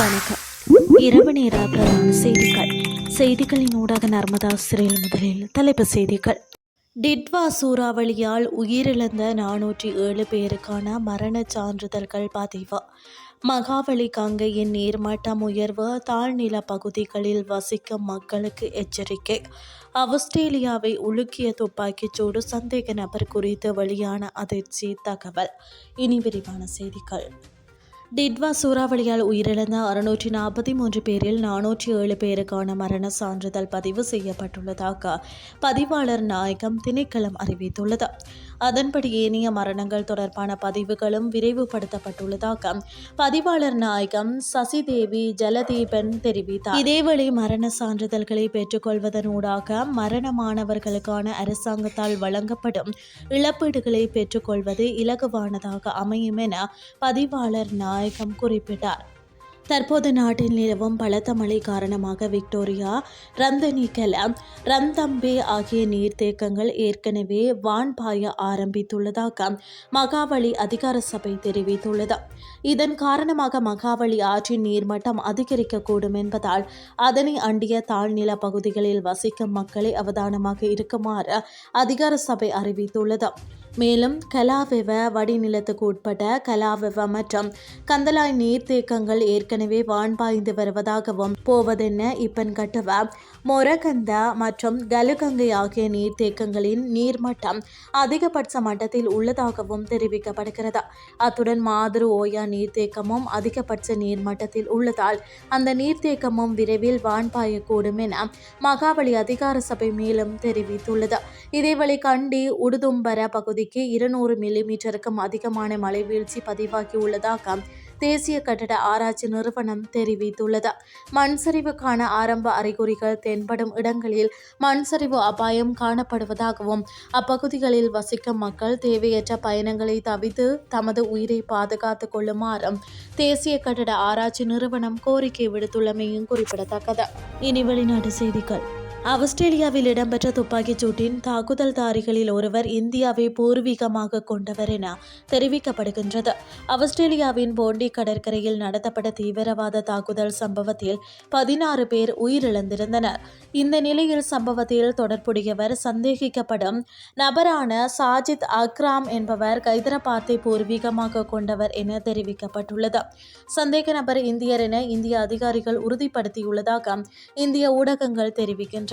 வணக்கம். இரவு நேர பிரதான செய்திகள். செய்திகளின் ஊடாக நர்மதா சிறையில் முதலில் தலைப்பு செய்திகள். டிட்வா சூறாவளியால் உயிரிழந்த நானூற்றி ஏழு பேருக்கான மரணச் சான்றிதழ்கள் பதிவு. மகாவலி கங்கையின் நீர்மட்டம் உயர்வு தாழ்நில பகுதிகளில் வசிக்கும் மக்களுக்கு எச்சரிக்கை. ஆஸ்திரேலியாவை உலுக்கிய துப்பாக்கிச் சூடு சந்தேக நபர் குறித்து வெளியான அதிர்ச்சி தகவல். இனி விரிவான செய்திகள். டிட்வா சூறாவளியால் உயிரிழந்த அறுநூற்றி நாற்பத்தி மூன்று பேரில் நானூற்றி ஏழு பேருக்கான மரண சான்றிதழ் பதிவு செய்யப்பட்டுள்ளதாக பதிவாளர் நாயகம் திணைக்களம் அறிவித்துள்ளது. அதன்படி ஏனைய மரணங்கள் தொடர்பான பதிவுகளும் விரைவுபடுத்தப்பட்டுள்ளதாக பதிவாளர் நாயகம் சசிதேவி ஜலதீபன் தெரிவித்தார். இதேவேளை மரண சான்றிதழ்களை பெற்றுக்கொள்வதனூடாக மரணமானவர்களுக்கான அரசாங்கத்தால் வழங்கப்படும் இழப்பீடுகளை பெற்றுக்கொள்வது இலகுவானதாக அமையும் என பதிவாளர் நாயகம் குறிப்பிட்டார். தற்போது நாட்டில் நிலவும் பலத்த மழை காரணமாக விக்டோரியா ரந்தனிகலம் ரந்தம்பே ஆகிய நீர்த்தேக்கங்கள் ஏற்கனவே வான் பாய ஆரம்பித்துள்ளதாக மகாவலி அதிகார சபை தெரிவித்துள்ளது. இதன் காரணமாக மகாவலி ஆற்றின் நீர்மட்டம் அதிகரிக்கக்கூடும் என்பதால் அதனை அண்டிய தாழ்நில பகுதிகளில் வசிக்கும் மக்களை அவதானமாக இருக்குமாறு அதிகார சபை அறிவித்துள்ளது. மேலும் கலாவெவ வடிநிலத்துக்கு உட்பட்ட கலாவெவ மற்றும் கந்தலாய் நீர்த்தேக்கங்கள் ஏற்கனவே வான்பாய்ந்து வருவதாகவும் போவதென்ன இப்பன் கட்டுவ. மொரகந்த மற்றும் கலுகங்கை ஆகிய நீர்த்தேக்கங்களின் நீர்மட்டம் அதிகபட்ச மட்டத்தில் உள்ளதாகவும் தெரிவிக்கப்படுகிறது. அத்துடன் மாதிரி ஓயா நீர்த்தேக்கமும் அதிகபட்ச நீர்மட்டத்தில் உள்ளதால் அந்த நீர்த்தேக்கமும் விரைவில் வான்பாயக்கூடும் என மகாபலி அதிகார சபை மேலும் தெரிவித்துள்ளது. இதேவேளை கண்டி உடுதும்பர பகுதிக்கு இருநூறு மில்லிமீட்டருக்கும் அதிகமான மழை வீழ்ச்சி பதிவாகியுள்ளதாக தேசிய கட்டட ஆராய்ச்சி நிறுவனம் தெரிவித்துள்ளது. மண் சரிவுக்கான ஆரம்ப அறிகுறிகள் தென்படும் இடங்களில் மண் சரிவு அபாயம் காணப்படுவதாகவும் அப்பகுதிகளில் வசிக்கும் மக்கள் தேவையற்ற பயணங்களை தவிர்த்து தமது உயிரை பாதுகாத்துக் கொள்ளுமாறும் தேசிய கட்டட ஆராய்ச்சி நிறுவனம் கோரிக்கை விடுத்துள்ளமையும் குறிப்பிடத்தக்கது. இனி வெளிநாட்டு செய்திகள். ஆஸ்திரேலியாவில் இடம்பெற்ற துப்பாக்கிச் சூட்டின் தாக்குதல்தாரிகளில் ஒருவர் இந்தியாவை பூர்வீகமாக கொண்டவர் என தெரிவிக்கப்படுகின்றது. ஆஸ்திரேலியாவின் போண்டி கடற்கரையில் நடத்தப்பட்ட தீவிரவாத தாக்குதல் சம்பவத்தில் பதினாறு பேர் உயிரிழந்திருந்தனர். இந்த நிலையில் சம்பவத்தில் தொடர்புடையவர் சந்தேகிக்கப்படும் நபரான சாஜித் அக்ராம் என்பவர் ஹைதராபாத்தை பூர்வீகமாக கொண்டவர் என தெரிவிக்கப்பட்டுள்ளது. சந்தேக நபர் இந்தியர் என இந்திய அதிகாரிகள் உறுதிப்படுத்தியுள்ளதாக இந்திய ஊடகங்கள் தெரிவிக்கின்றன.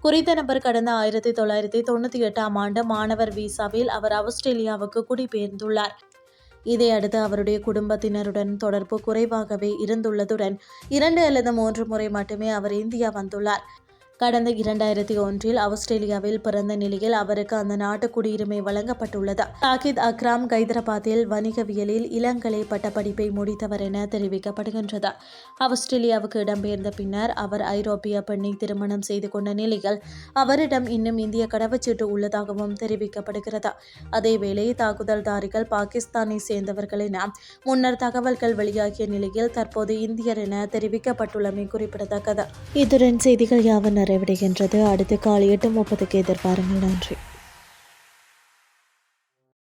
குறித்த நபர் கடந்த ஆயிரத்தி தொள்ளாயிரத்தி தொண்ணூற்றி எட்டாம் ஆண்டு மாணவர் விசாவில் அவர் ஆஸ்திரேலியாவுக்கு குடிபெயர்ந்துள்ளார். இதையடுத்து அவருடைய குடும்பத்தினருடன் தொடர்பு குறைவாகவே இருந்துள்ளதுடன் இரண்டு அல்லது மூன்று முறை மட்டுமே அவர் இந்தியா வந்துள்ளார். கடந்த இரண்டாயிரத்தி ஒன்றில் ஆஸ்திரேலியாவில் பிறந்த நிலையில் அவருக்கு அந்த நாட்டு குடியுரிமை வழங்கப்பட்டுள்ளது. சாகித் அக்ராம் ஹைதராபாத்தில் வணிகவியலில் இளங்கலை பட்டப்படிப்பை முடித்தவர் என தெரிவிக்கப்படுகின்றது. ஆஸ்திரேலியாவுக்கு இடம்பெயர்ந்த பின்னர் அவர் ஐரோப்பிய பெண்ணை திருமணம் செய்து கொண்ட நிலையில் அவரிடம் இன்னும் இந்திய கடவுச்சீட்டு உள்ளதாகவும் தெரிவிக்கப்படுகிறது. அதேவேளை தாக்குதல்தாரிகள் பாகிஸ்தானை சேர்ந்தவர்கள் என முன்னர் தகவல்கள் வெளியாகிய நிலையில் தற்போது இந்தியர் என தெரிவிக்கப்பட்டுள்ளமை குறிப்பிடத்தக்கது. இத்துடன் செய்திகள் யாவனர் நிறைவடைகின்றது. அடுத்து காலை எட்டு முப்பதுக்கு எதிர்பாருங்கள். நன்றி.